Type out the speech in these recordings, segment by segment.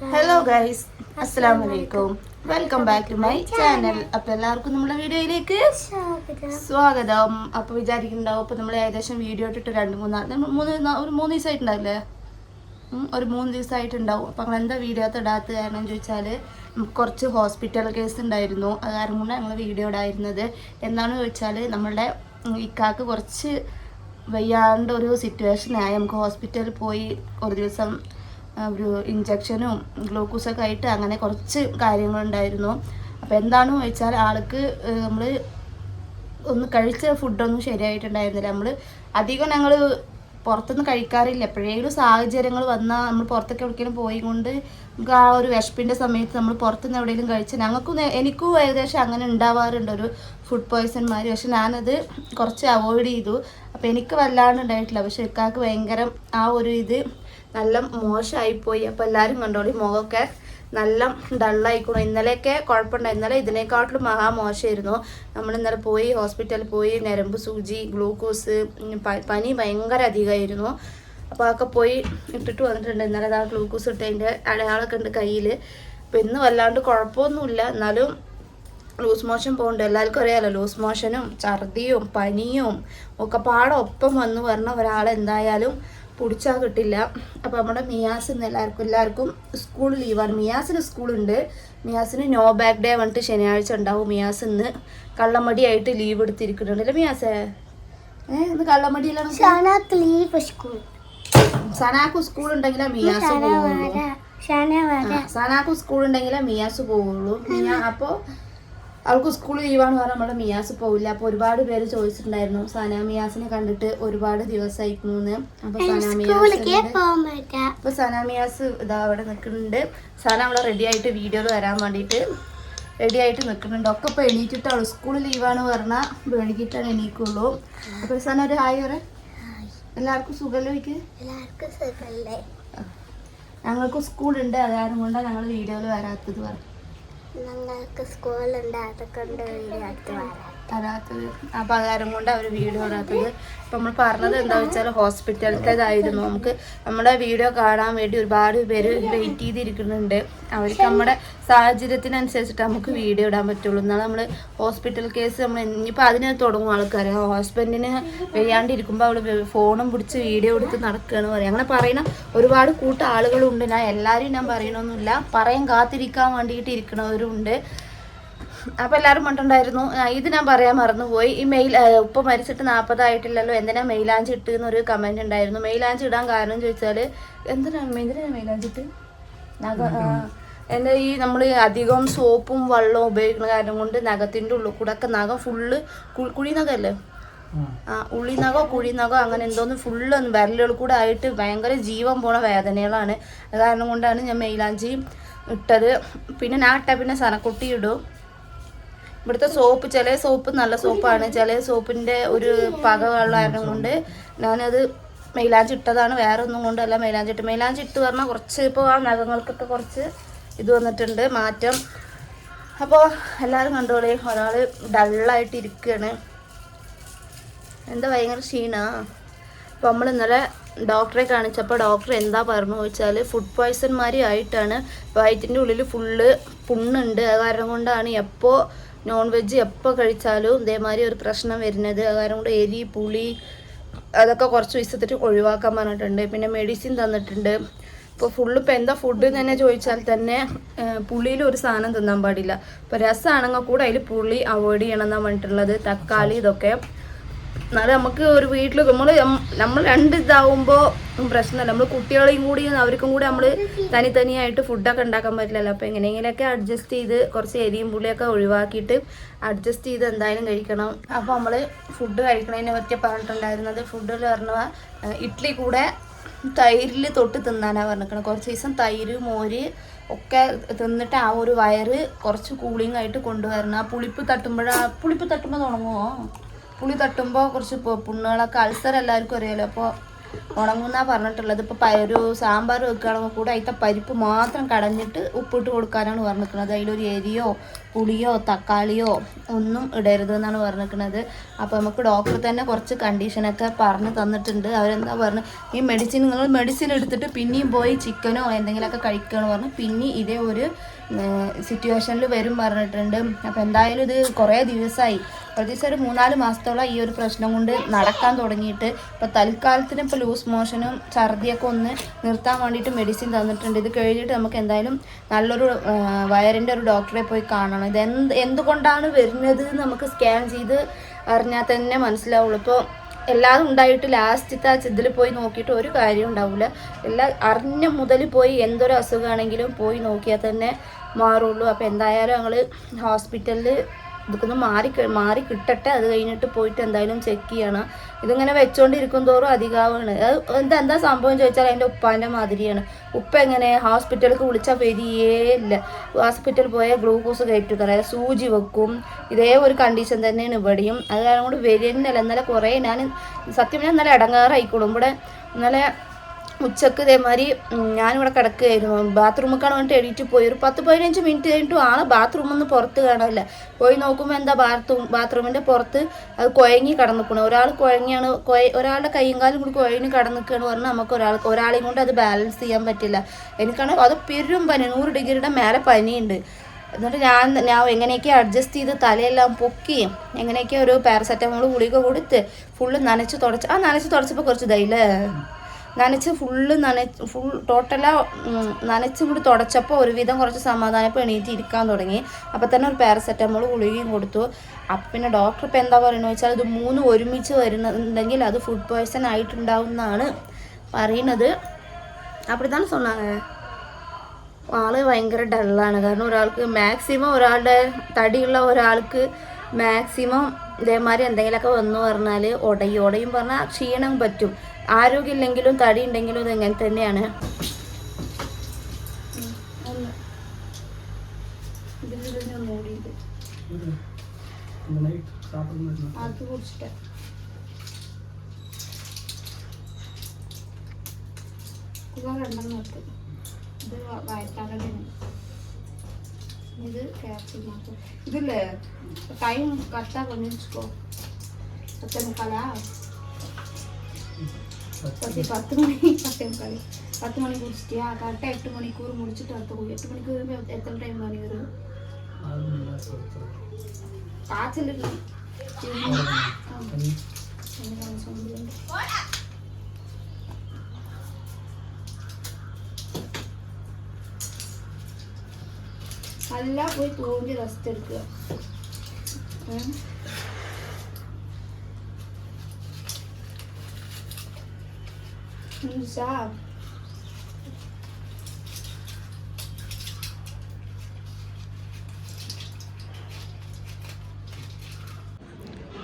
Hello guys അസ്സലാം വലൈക്കും welcome back to my channel അപ്പൊ എല്ലാവർക്കും നമ്മുടെ വീഡിയോയിലേക്ക് സ്വാഗതം. അപ്പൊ വിചാരിക്കുന്നുണ്ടാവും അപ്പൊ നമ്മൾ ഏകദേശം വീഡിയോ ഇട്ടിട്ട് രണ്ട് മൂന്നാ മൂന്ന് ഒരു മൂന്ന് ദിവസമായിട്ടുണ്ടാവില്ലേ? ഒരു മൂന്ന് ദിവസമായിട്ടുണ്ടാവും. അപ്പൊ ഞങ്ങൾ എന്താ വീഡിയോ ഇടാത്ത കാരണം ചോദിച്ചാൽ നമുക്ക് കുറച്ച് ഹോസ്പിറ്റൽ കേസ് ഉണ്ടായിരുന്നു. അത് കാരണം കൊണ്ട് ഞങ്ങൾ വീഡിയോ ഇടായിരുന്നത് എന്താണെന്ന് ചോദിച്ചാൽ നമ്മളുടെ ഇക്കാക്ക് കുറച്ച് വയ്യാണ്ട് ഒരു സിറ്റുവേഷനായി നമുക്ക് ഹോസ്പിറ്റലിൽ പോയി ഒരു ദിവസം ഒരു ഇഞ്ചക്ഷനും ഗ്ലൂക്കോസൊക്കെ ആയിട്ട് അങ്ങനെ കുറച്ച് കാര്യങ്ങളുണ്ടായിരുന്നു. അപ്പോൾ എന്താണെന്ന് ചോദിച്ചാൽ ആൾക്ക് നമ്മൾ ഒന്ന് കഴിച്ച ഫുഡൊന്നും ശരിയായിട്ടുണ്ടായിരുന്നില്ല. നമ്മൾ അധികം ഞങ്ങൾ പുറത്തൊന്നും കഴിക്കാറില്ല. എപ്പോഴേലും സാഹചര്യങ്ങൾ വന്നാൽ നമ്മൾ പുറത്തൊക്കെ എവിടേക്കെങ്കിലും പോയി കൊണ്ട് നമുക്ക് ആ ഒരു വിശപ്പിന്റെ സമയത്ത് നമ്മൾ പുറത്തുനിന്ന് എവിടെയെങ്കിലും കഴിച്ച് ഞങ്ങൾക്കും എനിക്കും ഏകദേശം അങ്ങനെ ഉണ്ടാവാറുണ്ട്. ഒരു ഫുഡ് പോയ്സൺമാർ പക്ഷെ ഞാനത് കുറച്ച് അവോയ്ഡ് ചെയ്തു. അപ്പോൾ എനിക്ക് വല്ലാണ്ട് ഉണ്ടായിട്ടില്ല. പക്ഷെ ഇക്കാക്ക് ഭയങ്കര ആ ഒരു ഇത് നല്ല മോശമായിപ്പോയി. അപ്പോൾ എല്ലാവരും കണ്ടോളി മുഖമൊക്കെ. നല്ല ഡള്ളായിക്കണു ഇന്നലെയൊക്കെ കുഴപ്പമുണ്ട് ഇന്നലെ ഇതിനേക്കാട്ടിലും മഹാമോശമായിരുന്നു നമ്മൾ ഇന്നലെ പോയി ഹോസ്പിറ്റലിൽ പോയി ഞരമ്പ് സൂചി ഗ്ലൂക്കോസ് പനി ഭയങ്കര അധികമായിരുന്നു. അപ്പോൾ അതൊക്കെ പോയി ഇട്ടിട്ട് വന്നിട്ടുണ്ട്. ഇന്നലെ അതാ ഗ്ലൂക്കോസ് ഇട്ടതിന്റെ അടയാളമൊക്കെ ഉണ്ട് കയ്യിൽ അപ്പം ഇന്ന് വല്ലാണ്ട് കുഴപ്പമൊന്നുമില്ല. എന്നാലും ലൂസ് മോഷൻ പോകുന്നുണ്ട് എല്ലാവർക്കും അറിയാലോ ലൂസ് മോഷനും ഛർദിയും പനിയും ഒക്കെ പാടെ ഒപ്പം വന്ന് പറഞ്ഞ ഒരാളെന്തായാലും പിടിച്ചാൽ കിട്ടില്ല. അപ്പോൾ നമ്മുടെ മിയാസ് ഇന്ന് എല്ലാവർക്കും എല്ലാവർക്കും സ്കൂൾ ലീവാണ്. മിയാസിന് സ്കൂളുണ്ട്. മിയാസിന് നോ ബാക്ക് ഡേ വന്നിട്ട് ശനിയാഴ്ച ഉണ്ടാവും മിയാസ് ഇന്ന് കള്ളമടിയായിട്ട് ലീവ് എടുത്തിരിക്കുന്നുണ്ട് അല്ലേ മിയാസേ? ഏ ഇന്ന് കള്ളമടിയിലാണ് ലീവ് സ്കൂൾ സനാക്കു സ്കൂൾ ഉണ്ടെങ്കിലേ മിയാസ് പോവുള്ളൂ. സനാക്കു സ്കൂൾ ഉണ്ടെങ്കിലേ മിയാസ് പോവുള്ളൂ. മിയ അപ്പോൾ അവൾക്ക് സ്കൂൾ ലീവാണ് പറഞ്ഞാൽ നമ്മുടെ മിയാസ് പോവില്ല. അപ്പോൾ ഒരുപാട് പേര് ചോദിച്ചിട്ടുണ്ടായിരുന്നു സന മിയാസിനെ കണ്ടിട്ട് ഒരുപാട് ദിവസമായിരുന്നു എന്ന്. അപ്പോൾ സന മിയാസ് അപ്പോൾ സന മിയാസ് ഇതാ അവിടെ നിൽക്കുന്നുണ്ട്. സന അവളെ റെഡി ആയിട്ട് വീഡിയോയിൽ വരാൻ വേണ്ടിയിട്ട് റെഡി ആയിട്ട് നിൽക്കുന്നുണ്ട്. ഒക്കെ ഇപ്പോൾ എണീറ്റിട്ടാണ്. സ്കൂൾ ലീവാണ് പറഞ്ഞാൽ എണീക്കിട്ടാണ് എണീക്കുള്ളൂ. അപ്പോൾ സാന ഒരു ഹായ് പറ. എല്ലാവർക്കും സുഖമല്ലോ എനിക്ക് എല്ലാവർക്കും സുഖല്ലേ? ഞങ്ങൾക്ക് സ്കൂളുണ്ട്. അതായത് കൊണ്ടാണ് ഞങ്ങൾ വീഡിയോയിൽ വരാത്തത് പറഞ്ഞു. ഞങ്ങൾക്ക് സ്കൂളുണ്ട് അതൊക്കെ വീഡിയോ അടുത്ത് വരാം വരാത്തത് അപ്പം അകാരം കൊണ്ട് അവർ വീഡിയോ ഇടാത്തത് ഇപ്പം നമ്മൾ പറഞ്ഞത് എന്താ വെച്ചാൽ ഹോസ്പിറ്റലത്തേതായിരുന്നു നമുക്ക് നമ്മുടെ വീഡിയോ കാണാൻ വേണ്ടി ഒരുപാട് പേര് വെയിറ്റ് ചെയ്തിരിക്കുന്നുണ്ട്. അവർക്ക് നമ്മുടെ സാഹചര്യത്തിനനുസരിച്ചിട്ട് നമുക്ക് വീഡിയോ ഇടാൻ പറ്റുള്ളൂ. എന്നാൽ നമ്മൾ ഹോസ്പിറ്റൽ കേസ് നമ്മൾ ഇനിയിപ്പോൾ അതിന് തുടങ്ങും ആൾക്കാർ ഹസ്ബൻഡിന് വയ്യാണ്ടിരിക്കുമ്പോൾ അവൾ ഫോണും പിടിച്ച് വീഡിയോ എടുത്ത് നടക്കുകയാണ് പറയും. അങ്ങനെ പറയുന്ന ഒരുപാട് കൂട്ട ആളുകളുണ്ട്. ഞാൻ എല്ലാവരും ഞാൻ പറയണമെന്നില്ല പറയാൻ കാത്തിരിക്കാൻ വേണ്ടിയിട്ട് ഇരിക്കണവരുണ്ട്. അപ്പൊ എല്ലാരും പറഞ്ഞിട്ടുണ്ടായിരുന്നു. ഇത് ഞാൻ പറയാൻ മറന്നുപോയി. ഈ മെയിൽ ഉപ്പ മരിച്ചിട്ട് നാൽപ്പതായിട്ടില്ലല്ലോ എന്തിനാ മെയിലാഞ്ചി ഇട്ട് എന്നൊരു കമന്റ് ഉണ്ടായിരുന്നു. മെയിലാഞ്ചി ഇടാൻ കാരണം ചോദിച്ചാൽ എന്തിനാണ് എന്തിനാ മെയിലാഞ്ചി ഇട്ട്? നഖ എന്റെ ഈ നമ്മൾ അധികം സോപ്പും വെള്ളവും ഉപയോഗിക്കുന്ന കാരണം കൊണ്ട് നഖത്തിന്റെ ഉള്ളിൽ കൂടെ ഒക്കെ നഖം ഫുള്ള് കുഴി നഖമല്ലേ ആ ഉള്ളി നഖോ കുഴി നഖോ അങ്ങനെ എന്തോന്ന് ഫുള്ള് വിരലുകൾ കൂടെ ആയിട്ട് ഭയങ്കര ജീവൻ പോണ വേദനകളാണ്. അത് കാരണം കൊണ്ടാണ് ഞാൻ മെയിലാഞ്ചി ഇട്ടത്. പിന്നെ ഞാൻ ഇട്ട പിന്നെ സനക്കുട്ടി ഇടും. ഇവിടുത്തെ സോപ്പ് ചില സോപ്പ് നല്ല സോപ്പാണ്. ചില സോപ്പിന്റെ ഒരു പക വെള്ളമായിരുന്നു കൊണ്ട് ഞാനത് ഇട്ടതാണ്. വേറെ ഒന്നും കൊണ്ടല്ല മെയിലാഞ്ചി ഇട്ട് പറഞ്ഞാൽ കുറച്ച് ഇപ്പോൾ ആ നഖങ്ങൾക്കൊക്കെ കുറച്ച് ഇത് വന്നിട്ടുണ്ട് മാറ്റം. അപ്പോൾ എല്ലാവരും കണ്ടോളി ഒരാൾ ഡള്ളായിട്ട് ഇരിക്കുകയാണ് എന്താ ഭയങ്കര ക്ഷീണാ? അപ്പോൾ നമ്മൾ ഇന്നലെ ഡോക്ടറെ കാണിച്ചപ്പോൾ ഡോക്ടർ എന്താ പറഞ്ഞു വെച്ചാൽ ഫുഡ് പോയ്സൺമാരി ആയിട്ടാണ്. വയറ്റിന്റെ ഉള്ളിൽ ഫുള്ള് പുണ്ണുണ്ട്. അത് കാരണം കൊണ്ടാണ് എപ്പോൾ നോൺ വെജ് എപ്പോൾ കഴിച്ചാലും ഇതേമാതിരി ഒരു പ്രശ്നം വരുന്നത്. കാരണം കൊണ്ട് എരി പുളി അതൊക്കെ കുറച്ച് ദിവസത്തിട്ട് ഒഴിവാക്കാൻ പറഞ്ഞിട്ടുണ്ട്. പിന്നെ മെഡിസിൻ തന്നിട്ടുണ്ട്. ഇപ്പോൾ ഫുള്ള് ഇപ്പോൾ എന്താ ഫുഡ് തന്നെ ചോദിച്ചാൽ തന്നെ പുളിയിൽ ഒരു സാധനം തിന്നാൻ പാടില്ല. ഇപ്പോൾ രസമാണെങ്കിൽ കൂടെ അതിൽ പുളി അവോയ്ഡ് ചെയ്യണം എന്നാണ് പറഞ്ഞിട്ടുള്ളത്. തക്കാളി ഇതൊക്കെ. എന്നാലും നമുക്ക് ഒരു വീട്ടിൽ നമ്മൾ നമ്മൾ രണ്ട് ഇതാവുമ്പോൾ പ്രശ്നമല്ല നമ്മൾ കുട്ടികളെയും കൂടി അവർക്കും കൂടി നമ്മൾ തനി തനിയായിട്ട് ഫുഡൊക്കെ ഉണ്ടാക്കാൻ പറ്റില്ലല്ലോ. അപ്പോൾ എങ്ങനെയെങ്കിലുമൊക്കെ അഡ്ജസ്റ്റ് ചെയ്ത് കുറച്ച് എരിയും പുളിയൊക്കെ ഒഴിവാക്കിയിട്ട് അഡ്ജസ്റ്റ് ചെയ്ത് എന്തായാലും കഴിക്കണം. അപ്പോൾ നമ്മൾ ഫുഡ് കഴിക്കണതിനെ പറ്റി പറഞ്ഞിട്ടുണ്ടായിരുന്നത്. ഫുഡിൽ പറഞ്ഞാൽ ഇഡ്ഡലി കൂടെ തൈരിൽ തൊട്ട് തിന്നാനാണ് പറഞ്ഞിരിക്കണം. കുറച്ച് ദിവസം തൈര് മോര് ഒക്കെ തിന്നിട്ട് ആ ഒരു വയറ് കുറച്ച് കൂളിംഗ് ആയിട്ട് കൊണ്ടുവരണം. ആ പുളിപ്പ് തട്ടുമ്പോഴാ പുളിപ്പ് തട്ടുമ്പോൾ തുടങ്ങുമോ പുളി തട്ടുമ്പോൾ കുറച്ച് പുണ്ണുകളൊക്കെ അൾസർ എല്ലാവർക്കും അറിയാലോ. അപ്പോൾ ഉണങ്ങുന്നാ പറഞ്ഞിട്ടുള്ളത്. ഇപ്പോൾ ഒരു സാമ്പാർ വെക്കുകയാണെങ്കിൽ കൂടെ അതിന്റെ പരിപ്പ് മാത്രം കടഞ്ഞിട്ട് ഉപ്പിട്ട് കൊടുക്കാനാണ് പറഞ്ഞിരിക്കുന്നത്. അതിലൊരു എരിയോ പുളിയോ തക്കാളിയോ ഒന്നും ഇടരുത് എന്നാണ് പറഞ്ഞിരിക്കുന്നത്. അപ്പോൾ നമുക്ക് ഡോക്ടർ തന്നെ കുറച്ച് കണ്ടീഷനൊക്കെ പറഞ്ഞ് തന്നിട്ടുണ്ട്. അവരെന്താ പറഞ്ഞു ഈ മെഡിസിൻ നിങ്ങൾ മെഡിസിൻ എടുത്തിട്ട് പിന്നെയും പോയി ചിക്കനോ എന്തെങ്കിലുമൊക്കെ കഴിക്കുകയെന്ന് പറഞ്ഞ് പിന്നെ ഇതേ ഒരു സിറ്റുവേഷനിൽ വരും പറഞ്ഞിട്ടുണ്ട്. അപ്പോൾ എന്തായാലും ഇത് കുറേ ദിവസമായി പ്രത്യേകിച്ച് ഒരു മൂന്നാൽ മാസത്തോളം ഈ ഒരു പ്രശ്നം കൊണ്ട് നടക്കാൻ തുടങ്ങിയിട്ട് ഇപ്പോൾ തൽക്കാലത്തിന് ഇപ്പോൾ ലൂസ് മോഷനും ഛർദിയൊക്കെ ഒന്ന് നിർത്താൻ വേണ്ടിയിട്ട് മെഡിസിൻ തന്നിട്ടുണ്ട്. ഇത് കഴിഞ്ഞിട്ട് നമുക്ക് എന്തായാലും നല്ലൊരു വയറിന്റെ ഒരു ഡോക്ടറെ പോയി കാണണം. ഇത് എന്ത് എന്തുകൊണ്ടാണ് വരുന്നത് നമുക്ക് സ്കാൻ ചെയ്ത് അറിഞ്ഞാൽ തന്നെ മനസ്സിലാവുള്ളൂ. ഇപ്പോൾ എല്ലാതും ഉണ്ടായിട്ട് ലാസ്റ്റത്തെ ആ ചിതിൽ പോയി നോക്കിയിട്ട് ഒരു കാര്യം ഉണ്ടാവില്ല എല്ലാ അറിഞ്ഞ മുതൽ പോയി എന്തൊരു അസുഖമാണെങ്കിലും പോയി നോക്കിയാൽ തന്നെ മാറുള്ളൂ. അപ്പോൾ എന്തായാലും ഞങ്ങൾ ഹോസ്പിറ്റലിൽ ഇതൊക്കെ മാറി മാറി കിട്ടട്ടെ. അത് കഴിഞ്ഞിട്ട് പോയിട്ട് എന്തായാലും ചെക്ക് ചെയ്യണം. ഇതിങ്ങനെ വെച്ചോണ്ടിരിക്കും തോറും അധികമാണ് എന്താ എന്താ സംഭവം ചോദിച്ചാൽ അതിന്റെ ഉപ്പാന്റെ മാതിരിയാണ്. ഉപ്പ എങ്ങനെ ഹോസ്പിറ്റലിലേക്ക് വിളിച്ചാൽ വരികയേ ഇല്ല. ഹോസ്പിറ്റലിൽ പോയാൽ ഗ്ലൂക്കോസ് കയറ്റി തരാം സൂചി വെക്കും. ഇതേ ഒരു കണ്ടീഷൻ തന്നെയാണ് ഇവിടെയും. അത് കാരണം കൊണ്ട് വരുന്നില്ല ഇന്നലെ കുറേ ഞാൻ സത്യം ഞാൻ ഇന്നലെ ഇടങ്ങാറായിക്കോളും. ഇവിടെ ഇന്നലെ ഉച്ചയ്ക്ക് ഇതേമാതിരി ഞാനിവിടെ കിടക്കുകയായിരുന്നു. ബാത്റൂമിൽ വേണ്ടി എണീറ്റ് പോയി. ഒരു പത്ത് പതിനഞ്ച് മിനിറ്റ് കഴിഞ്ഞിട്ടും ആളെ ബാത്റൂമിൽ നിന്ന് പുറത്ത് കാണാനില്ല പോയി നോക്കുമ്പോൾ എന്താ ബാത്റൂം ബാത്റൂമിന്റെ പുറത്ത് അത് കുഴങ്ങി കിടന്നിക്കണം ഒരാൾ കുഴങ്ങിയാണ് കുഴ ഒരാളുടെ കൈയും കാലും കൂടി കുഴങ്ങി കിടന്നിക്കുകയാണ് പറഞ്ഞാൽ നമുക്ക് ഒരാൾ ഒരാളെയും കൊണ്ട് അത് ബാലൻസ് ചെയ്യാൻ പറ്റില്ല. എനിക്കാണെങ്കിൽ അത് പെരും പനി നൂറ് ഡിഗ്രിയുടെ മേലെ പനിയുണ്ട്. എന്നിട്ട് ഞാൻ ഞാൻ എങ്ങനെയൊക്കെ അഡ്ജസ്റ്റ് ചെയ്ത് തലയെല്ലാം പൊക്കി എങ്ങനെയൊക്കെ ഒരു പാരസെറ്റമോൾ ഗുളിക കൊടുത്ത് ഫുള്ള് നനച്ച് തുടച്ച് ആ നനച്ച് തുടച്ചപ്പോൾ കുറച്ച് ഇതായില്ലേ? നനച്ച് ഫുള്ള് നനച്ച് ഫുൾ ടോട്ടലാ നനച്ചും കൂടി തുടച്ചപ്പോൾ ഒരുവിധം കുറച്ച് സമാധാനപ്പോൾ എണീറ്റ് ഇരിക്കാൻ തുടങ്ങി അപ്പോൾ തന്നെ ഒരു പാരസെറ്റമോൾ ഗുളികയും കൊടുത്തു അപ്പം പിന്നെ ഡോക്ടർ ഇപ്പം എന്താ പറയുന്നത് വെച്ചാൽ ഇത് മൂന്ന് ഒരുമിച്ച് വരുന്നുണ്ടെങ്കിൽ അത് ഫുഡ് പോയ്സൺ ആയിട്ടുണ്ടാവും എന്നാണ് പറയുന്നത് അപ്പടിത്താണ് சொன்னாங்க ആള് ഭയങ്കര ഡള്ളാണ് കാരണം ഒരാൾക്ക് മാക്സിമം ഒരാളുടെ തടിയുള്ള ഒരാൾക്ക് മാക്സിമം ഇതേമാതിരി എന്തെങ്കിലുമൊക്കെ വന്നു പറഞ്ഞാൽ ഉടയും ഉടയും പറഞ്ഞാൽ ക്ഷീണം പറ്റും ആരോഗ്യമില്ലെങ്കിലും തടി ഉണ്ടെങ്കിലും ഇത് ഇങ്ങനെ തന്നെയാണ് ഇത് വയറ്റാലടയാണ് இது கேப்சி மாற்றம் இதில் டைம் கரெக்டாக பண்ணி வச்சுக்கோ பத்து முக்காலா പത്ത് പത്ത് മണി പത്തേ മുക്കാൽ പത്ത് മണിക്ക് കുടിച്ചിട്ട് കറക്റ്റ് എട്ട് മണിക്കൂർ മുടിച്ചിട്ട് അടുത്ത് പോയി എട്ട് മണിക്കൂർ എത്ര ടൈം മണി വരും നല്ല പോയി തോണ്ടി റെസ്റ്റ് എടുക്കുക usar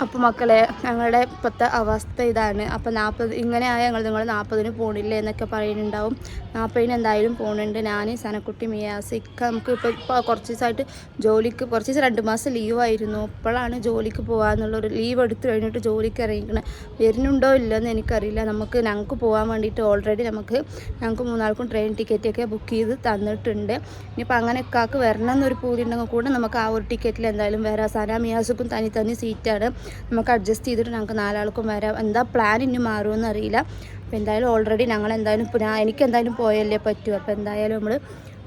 അപ്പോൾ മക്കളെ ഞങ്ങളുടെ ഇപ്പോഴത്തെ അവസ്ഥ ഇതാണ്. അപ്പോൾ നാൽപ്പത് ഇങ്ങനെയായ ഞങ്ങൾ നിങ്ങൾ നാൽപ്പതിന് പോണില്ലേ എന്നൊക്കെ പറയുന്നുണ്ടാവും. നാൽപ്പതിന് എന്തായാലും പോകുന്നുണ്ട് ഞാൻ സനക്കുട്ടി മിയാസ് ഇക്ക നമുക്ക് ഇപ്പോൾ ഇപ്പോൾ കുറച്ച് ദിവസമായിട്ട് ജോലിക്ക് കുറച്ച് ദിവസം രണ്ട് മാസം ലീവായിരുന്നു ഇപ്പോഴാണ് ജോലിക്ക് പോകാമെന്നുള്ളൊരു ലീവ് എടുത്ത് കഴിഞ്ഞിട്ട് ജോലിക്ക് ഇറങ്ങിക്കണേ. വരുന്നുണ്ടോ ഇല്ലെന്ന് എനിക്കറിയില്ല. നമുക്ക് ഞങ്ങൾക്ക് പോകാൻ വേണ്ടിയിട്ട് ഓൾറെഡി നമുക്ക് ഞങ്ങൾക്ക് മൂന്നാൾക്കും ട്രെയിൻ ടിക്കറ്റൊക്കെ ബുക്ക് ചെയ്ത് തന്നിട്ടുണ്ട്. ഇനിയിപ്പോൾ അങ്ങനെ ഇക്കാക്ക് വരണം എന്നൊരു പൂതി ഉണ്ടെങ്കിൽ കൂടെ നമുക്ക് ആ ഒരു ടിക്കറ്റിൽ എന്തായാലും വരാം. സനാ മിയാസുക്കും തനി തനി സീറ്റാണ് നമുക്ക് അഡ്ജസ്റ്റ് ചെയ്തിട്ട് ഞങ്ങൾക്ക് നാലാൾക്കും വരാം. എന്താ പ്ലാൻ ഇനി മാറുമെന്ന് അറിയില്ല. അപ്പോൾ എന്തായാലും ഓൾറെഡി ഞങ്ങൾ എന്തായാലും എനിക്ക് എന്തായാലും പോയല്ലേ പറ്റൂ. അപ്പോൾ എന്തായാലും നമ്മൾ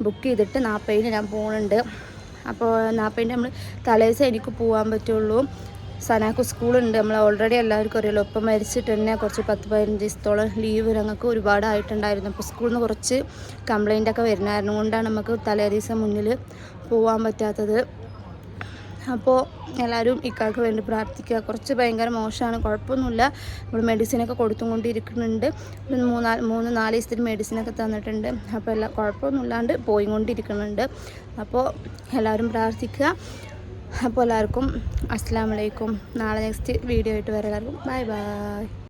ബുക്ക് ചെയ്തിട്ട് നാൽപ്പതിന് ഞാൻ പോകുന്നുണ്ട് അപ്പോൾ നാൽപ്പതിന് നമ്മൾ തലേദിവസം എനിക്ക് പോകാൻ പറ്റുള്ളൂ. സനാക്ക് സ്കൂളുണ്ട്. നമ്മൾ ഓൾറെഡി എല്ലാവർക്കും അറിയാലോ. ഒപ്പം മരിച്ചിട്ട് തന്നെ കുറച്ച് പത്ത് പതിനഞ്ച് ദിവസത്തോളം ലീവ് ഞങ്ങൾക്ക് ഒരുപാടായിട്ടുണ്ടായിരുന്നു അപ്പോൾ സ്കൂളിൽ നിന്ന് കുറച്ച് കംപ്ലൈന്റ് ഒക്കെ വരുന്നായിരുന്നു. കൊണ്ടാണ് നമുക്ക് തലേ ദിവസം മുന്നിൽ പോകാൻ പറ്റാത്തത്. അപ്പോൾ എല്ലാവരും ഇക്കാക്ക് വേണ്ടി പ്രാർത്ഥിക്കുക. കുറച്ച് ഭയങ്കര മോശമാണ് കുഴപ്പമൊന്നുമില്ല. നമ്മൾ മെഡിസിനൊക്കെ കൊടുത്തും കൊണ്ടിരിക്കുന്നുണ്ട് ഒരു മൂന്നാൽ മൂന്ന് നാല് ദിവസത്തിന് മെഡിസിനൊക്കെ തന്നിട്ടുണ്ട്. അപ്പോൾ എല്ലാം കുഴപ്പമൊന്നുമില്ലാണ്ട് പോയി കൊണ്ടിരിക്കുന്നുണ്ട് അപ്പോൾ എല്ലാവരും പ്രാർത്ഥിക്കുക. അപ്പോൾ എല്ലാവർക്കും അസ്സാം വലൈക്കും നാളെ നെക്സ്റ്റ് വീഡിയോ ആയിട്ട് വരാം. എല്ലാവർക്കും ബൈ ബൈ